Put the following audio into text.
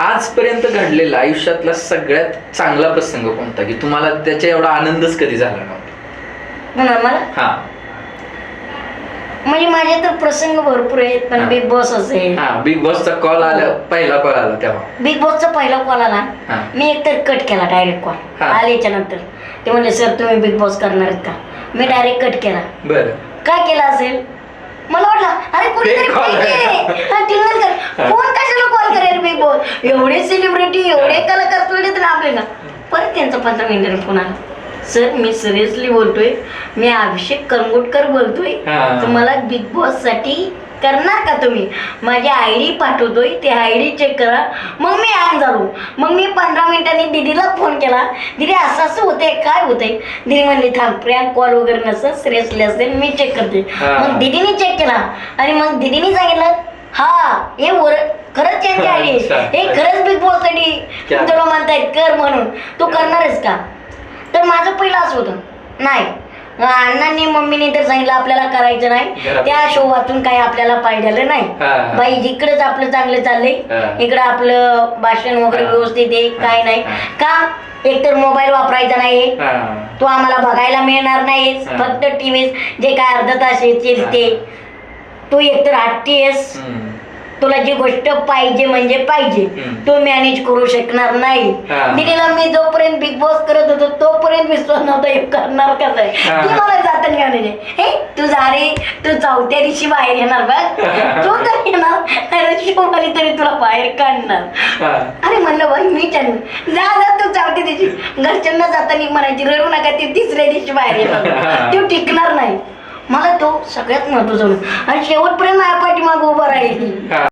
आजपर्यंत घडलेला आयुष्यातला सगळ्यात चांगला प्रसंग कोणता? की तुम्हाला त्याचा एवढा आनंदच कधी झाला नव्हता? म्हणा मला? हा. म्हणजे माझे तर प्रसंग भरपूर आहेत पण हा. बिग बॉस असेल हा बिग बॉसचा कॉल आला पहिला कॉल आला तेव्हा. बिग बॉसचा पहिला कॉल आला. हा. मी एकतर कट केला डायरेक्ट कॉल हा. आल्याच्यानंतर. ते म्हणले सर तुम्ही बिग बॉस करणार आहेत का? मी डायरेक्ट कट केला. बरं. काय केलं असेल? मला वाटलं अरे कोणीतरी call आहे. हा, टिंगल कर. कोण कशाला कॉल करेल बिग बॉस एवढे सेलिब्रिटी एवढे कलाकार तर आपले ना. परत त्यांचा पंधरा मिनिटांनी फोन आला. सर मी सिरियसली बोलतोय. मी अभिषेक करंगुटकर बोलतोय. तुम्हाला बिग बॉससाठी करणार का तुम्ही? माझी आय डी पाठवतोय. ते आय डी चेक करा. मग मी ऑन झालो. मग मी पंधरा मिनिटांनी दिदीला फोन केला. दिदी असं असं होतंय. काय होतंय? दिदी म्हणली थांब प्रँक कॉल वगैरे नसेल सिरियसली असेल मी चेक करते. मग दिदीने चेक केला. आणि मग दिदीने सांगितलं हा हे वर खरंच डी अच्छा. हे खरंच बिग बॉससाठी? तुला म्हणतायत कर म्हणून तू करणारच का तर माझं पहिलं असं होतं नाही अण्णांनी मम्मीने तर सांगितलं आपल्याला करायचं नाही. त्या शो वाचून काही आपल्याला पाहिजेलं नाही. बाई जिकडेच आपलं चांगलं. चाललंय इकडं आपलं भाषण वगैरे. व्यवस्थित आहे काय नाही. का एकतर मोबाईल वापरायचा नाही तो आम्हाला बघायला मिळणार नाही. फक्त टीव्ही जे काय अर्धा तास येतील. ते तू एकतर आठटी आहेस. तुला जी गोष्ट पाहिजे म्हणजे पाहिजे. हम्म. तू मॅनेज करू शकणार नाही. हा. दिदीला मी जोपर्यंत बिग बॉस करत होतो तोपर्यंत विश्वास नव्हता हे करणार कसं आहे हा. ती मला काय म्हणायची हे तू रे. तू चौथ्या दिवशी बाहेर येणार बघ. तू तर येणार. अरे शिवमाली तरी तुला बाहेर काढणार. हा. अरे म्हणलं बाई मी चालू जा जा तू चौथ्या दिवशी. घरच्यांना जाताना म्हणायची रडू नका ती तिसऱ्या दिवशी बाहेर येणार. तू टिकणार नाही. मला तो सगळ्यात महत्त्वाचा होता. आणि शेवटपर्यंत माझ्या पाठीमाग उभा राहील. हा.